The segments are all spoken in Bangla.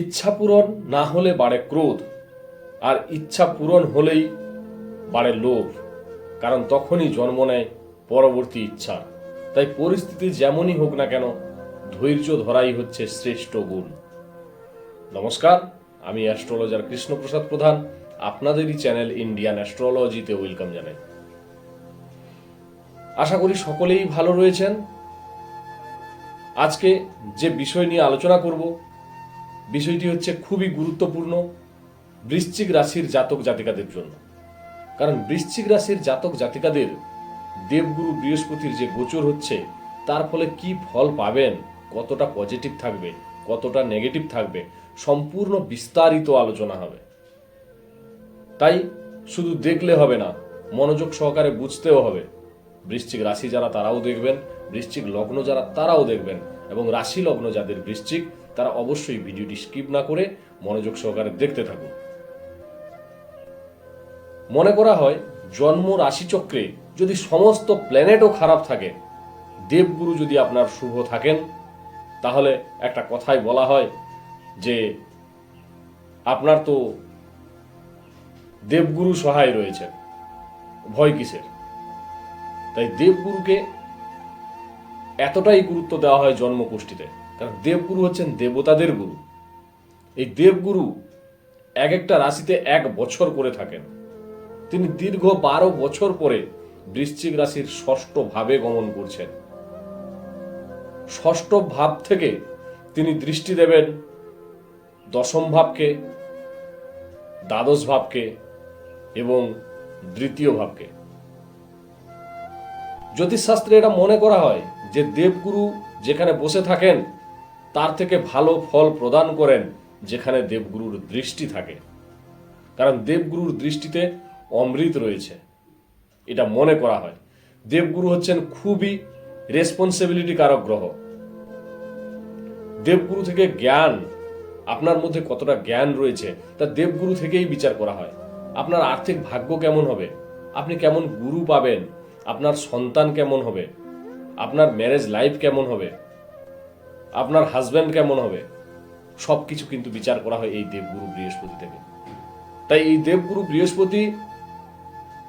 ইচ্ছা পূরণ না হলে বাড়ে ক্রোধ, আর ইচ্ছা পূরণ হলেই বাড়ে লোভ, কারণ তখনই জন্ম নেয় পরবর্তী ইচ্ছা। তাই পরিস্থিতি যেমনই হোক না কেন, ধৈর্য ধরাই হচ্ছে শ্রেষ্ঠ গুণ। নমস্কার, আমি অ্যাস্ট্রোলজার কৃষ্ণপ্রসাদ প্রধান, আপনাদেরই চ্যানেল ইন্ডিয়ান অ্যাস্ট্রোলজিতে ওয়েলকাম জানাই। আশা করি সকলেই ভালো রয়েছেন। আজকে যে বিষয় নিয়ে আলোচনা করব বিষয়টি হচ্ছে খুবই গুরুত্বপূর্ণ বৃশ্চিক রাশির জাতক জাতিকাদের জন্য। কারণ বৃশ্চিক রাশির জাতক জাতিকাদের দেবগুরু বৃহস্পতির যে গোচর হচ্ছে, তার ফলে কি ফল পাবেন, কতটা পজিটিভ থাকবে, কতটা নেগেটিভ থাকবে, সম্পূর্ণ বিস্তারিত আলোচনা হবে। তাই শুধু দেখলে হবে না, মনোযোগ সহকারে বুঝতেও হবে। বৃশ্চিক রাশি যারা তারাও দেখবেন, বৃশ্চিক লগ্ন যারা তারাও দেখবেন এবং রাশি লগ্ন যাদের বৃশ্চিক তারা অবশ্যই ভিডিওটি স্কিপ না করে মনোযোগ সহকারে দেখতে থাকুন। মনে করা হয়, জন্ম রাশিচক্রে যদি সমস্ত প্ল্যানেটও খারাপ থাকে, দেবগুরু যদি আপনার শুভ থাকেন, তাহলে একটা কথাই বলা হয় যে, আপনার তো দেবগুরু সহায় রয়েছে ভয় কিসের? তাই দেবগুরুকে এতটাই গুরুত্ব দেওয়া হয় জন্মকুষ্ঠিতে কারণ দেবগুরু হচ্ছেন দেবতাদের গুরু। এই দেবগুরু এক একটা রাশিতে এক বছর করে থাকেন। তিনি দীর্ঘ বারো বছর পরে বৃশ্চিক রাশির ষষ্ঠ ভাবে গমন করছেন। ষষ্ঠ ভাব থেকে তিনি দৃষ্টি দেবেন দশম ভাবকে, দ্বাদশ ভাবকে এবং দ্বিতীয় ভাবকে। জ্যোতিষশাস্ত্রে এটা মনে করা হয় যে দেবগুরু যেখানে বসে থাকেন তার থেকে ভালো ফল প্রদান করেন যেখানে দেবগুরুর দৃষ্টি থাকে। কারণ দেবগুরুর দৃষ্টিতে অমৃত রয়েছে। এটা মনে করা হয়। দেবগুরু হচ্ছেন খুবই রেসপন্সিবিলিটি কারক গ্রহ। দেবগুরু থেকে জ্ঞান, আপনার মধ্যে কতটা জ্ঞান রয়েছে, তা দেবগুরু থেকেই বিচার করা হয়। আপনার আর্থিক ভাগ্য কেমন হবে? আপনি কেমন গুরু পাবেন? আপনার সন্তান কেমন হবে? আপনার ম্যারেজ লাইফ কেমন হবে? আপনার হাজব্যান্ড কেমন হবে? সব কিছু কিন্তু বিচার করা হয় এই দেবগুরু বৃহস্পতি থেকে। তাই এই দেবগুরু বৃহস্পতি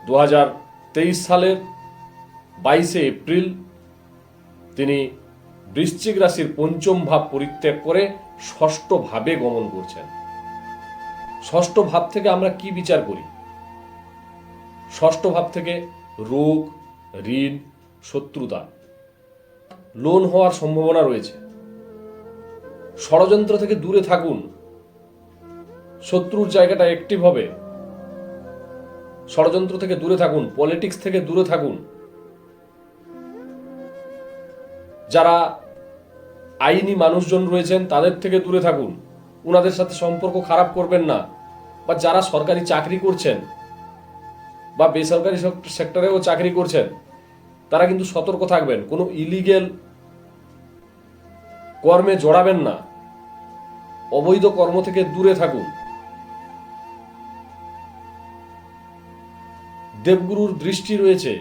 দু হাজার তেইশ সালের বাইশে এপ্রিল তিনি বৃশ্চিক রাশির পঞ্চম ভাব পরিত্যাগ করে ষষ্ঠ ভাবে গমন করছেন। ষষ্ঠ ভাব থেকে আমরা কি বিচার করি? ষষ্ঠ ভাব থেকে রোগ, ঋণ, শত্রুতা, লোন হওয়ার সম্ভাবনা রয়েছে। ষড়যন্ত্র থেকে দূরে থাকুন। শত্রুর জায়গাটা অ্যাক্টিভ হবে। ষড়যন্ত্র থেকে দূরে থাকুন পলিটিক্স থেকে দূরে থাকুন। যারা আইনি মানুষজন রয়েছেন, তাদের থেকে দূরে থাকুন। উনাদের সাথে সম্পর্ক খারাপ করবেন না। বা যারা সরকারি চাকরি করছেন, বা বেসরকারি সেক্টরেও চাকরি করছেন, তারা কিন্তু সতর্ক থাকবেন। কোনো ইলিগেল কর্মে জড়াবেন না। অবৈধ কর্ম থেকে দূরে থাকুন। দেবগুরুর দৃষ্টি রয়েছে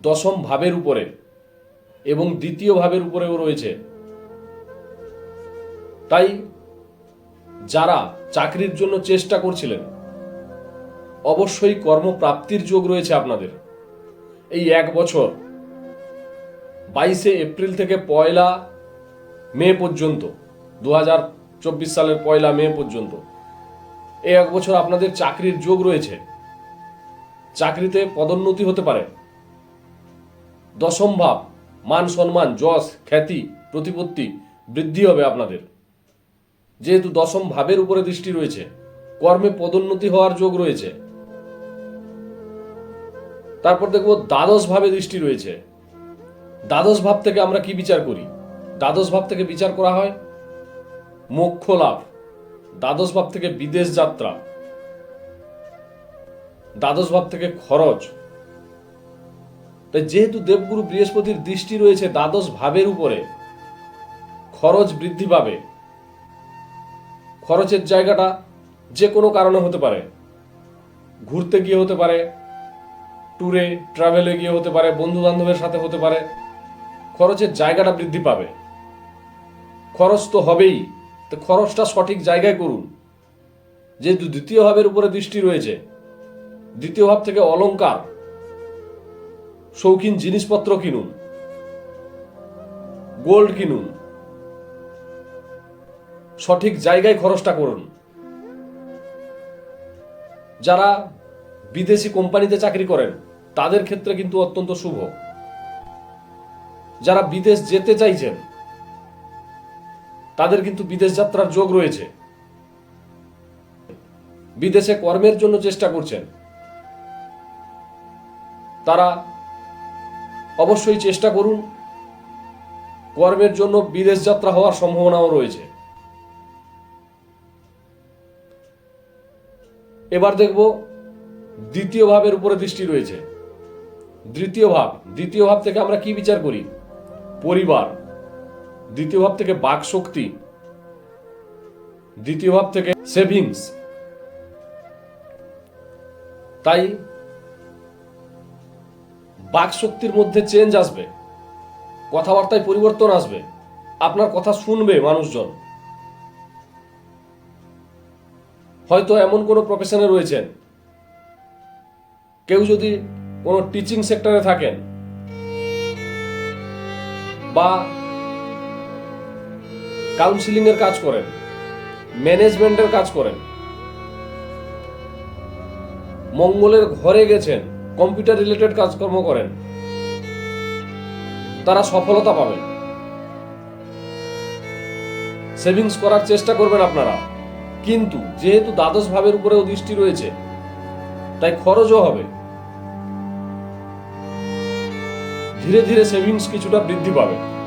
দশম ভাবের উপরে এবং দ্বিতীয় ভাবের উপরেও রয়েছে। তাই যারা চাকরির জন্য চেষ্টা করছিলেন, অবশ্যই কর্মপ্রাপ্তির যোগ রয়েছে আপনাদের। এই এক বছর, বাইশে এপ্রিল থেকে পয়লা মে পর্যন্ত দু হাজার সালের পয়লা মে পর্যন্ত। এই এক বছর আপনাদের চাকরির যোগ রয়েছে। চাকরিতে পদোন্নতি হতে পারে। দশম ভাব, মান সম্মান, যশ, খ্যাতি, প্রতিপত্তি বৃদ্ধি হবে আপনাদের। যেহেতু দশম ভাবের উপরে দৃষ্টি রয়েছে, কর্মে পদোন্নতি হওয়ার যোগ রয়েছে। তারপর দেখব দ্বাদশ ভাবে দৃষ্টি রয়েছে। দ্বাদশ ভাব থেকে আমরা কি বিচার করি? দ্বাদশ ভাব থেকে বিচার করা হয় মোক্ষ লাভ দ্বাদশ ভাব থেকে বিদেশ যাত্রা দ্বাদশ ভাব থেকে খরচ। তাই যেহেতু দেবগুরু বৃহস্পতির দৃষ্টি রয়েছে দ্বাদশ ভাবের উপরে, খরচ বৃদ্ধি পাবে। খরচের জায়গাটা যে কোনো কারণে হতে পারে। ঘুরতে গিয়ে হতে পারে, ট্যুরে, ট্রাভেলে গিয়ে হতে পারে বন্ধু বান্ধবের সাথে হতে পারে। খরচের জায়গাটা বৃদ্ধি পাবে। খরচ তো হবেই। তো খরচটা সঠিক জায়গায় করুন। যেহেতু দ্বিতীয় ভাবের উপরে দৃষ্টি রয়েছে, দ্বিতীয় ভাব থেকে অলঙ্কার শৌখিন জিনিসপত্র কিনুন, গোল্ড কিনুন, সঠিক জায়গায় খরচটা করুন। যারা বিদেশি কোম্পানিতে চাকরি করেন, তাদের ক্ষেত্রে কিন্তু অত্যন্ত শুভ। যারা বিদেশ যেতে চাইছেন তাদের কিন্তু বিদেশ যাত্রার যোগ রয়েছে। বিদেশে কর্মের জন্য চেষ্টা করছেন। তারা অবশ্যই চেষ্টা করুন, কর্মের জন্য বিদেশ যাত্রা হওয়ার সম্ভাবনাও রয়েছে। এবার দেখব দ্বিতীয় ভাবের উপরে দৃষ্টি রয়েছে। দ্বিতীয় ভাব দ্বিতীয় ভাব থেকে আমরা কি বিচার করি? পরিবার। দ্বিতীয় ভাব থেকে বাক শক্তি, দ্বিতীয় ভাব থেকে সেভিংস। তাই বাক শক্তির মধ্যে চেঞ্জ আসবে, কথাবার্তায় পরিবর্তন আসবে, আপনার কথা শুনবে মানুষজন। হয়তো এমন কোনো প্রফেশনে রয়েছেন, কেউ যদি কোনো টিচিং সেক্টরে থাকেন, বা কাউন্সিলিং এর কাজ করেন ম্যানেজমেন্টের কাজ করেন। মঙ্গলের ঘরে গেছেন কম্পিউটার রিলেটেড কাজকর্ম করেন। তারা সফলতা পাবেন। সেভিংস করার চেষ্টা করবেন আপনারা। কিন্তু যেহেতু দ্বাদশ ভাবের উপরেও দৃষ্টি রয়েছে, তাই খরচও হবে। ধীরে ধীরে সেভিংস কিছুটা বৃদ্ধি পাবে।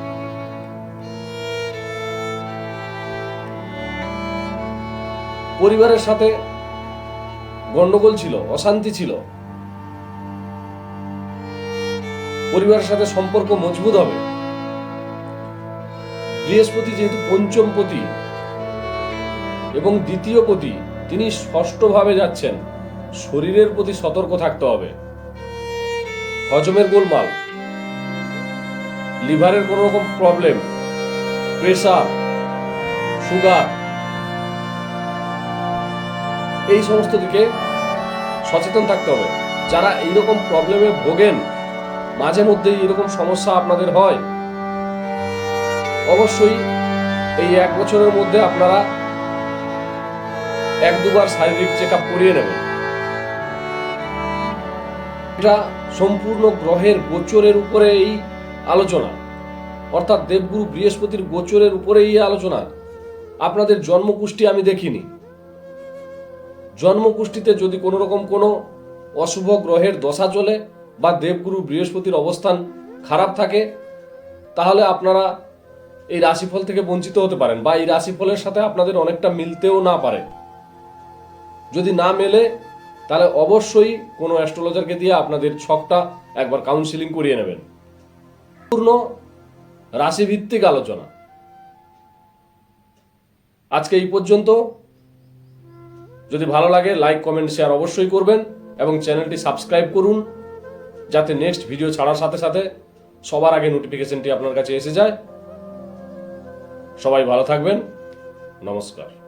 পরিবারের সাথে গন্ডগোল ছিল, অশান্তি ছিল। পরিবারের সাথে সম্পর্ক মজবুত হবে। বৃহস্পতি যেহেতু পঞ্চম পতি এবং দ্বিতীয় পতি, তিনি ষষ্ঠভাবে যাচ্ছেন। শরীরের প্রতি সতর্ক থাকতে হবে। হজমের গোলমাল। লিভারের কোনো রকম প্রবলেম, প্রেসার, সুগার এই সমস্ত দিকে সচেতন থাকতে হবে। যারা এইরকম প্রবলেমে ভোগেন, মাঝে মধ্যেই এরকম সমস্যা আপনাদের হয়, অবশ্যই এই এক বছরের মধ্যে আপনারা এক দুবার শারীরিক চেক আপ করিয়ে নেবেন। এটা সম্পূর্ণ গ্রহের গোচরের উপরে এই আলোচনা। অর্থাৎ দেবগুরু বৃহস্পতির গোচরের উপরে এই আলোচনা। আপনাদের জন্মকুষ্টি আমি দেখিনি। জন্মকুষ্টিতে যদি কোনো রকম কোনো অশুভ গ্রহের দশা চলে বা দেবগুরু বৃহস্পতির অবস্থান খারাপ থাকে, তাহলে আপনারা এই রাশিফল থেকে বঞ্চিত হতে পারেন বা এই রাশিফলের সাথে আপনাদের অনেকটা মিলতেও না পারে। যদি না মেলে, তাহলে অবশ্যই কোনো অ্যাস্ট্রোলজারকে দিয়ে আপনাদের ছকটা একবার কাউন্সিলিং করিয়ে নেবেন। পূর্ণ রাশিভিত্তিক আলোচনা। আজকে এই পর্যন্ত। যদি ভালো লাগে লাইক কমেন্ট শেয়ার অবশ্যই করবেন এবং চ্যানেলটি সাবস্ক্রাইব করুন, যাতে নেক্সট ভিডিও ছাড়ার সাথে সাথে সবার আগে নোটিফিকেশনটি আপনার কাছে এসে যায়। সবাই ভালো থাকবেন। নমস্কার।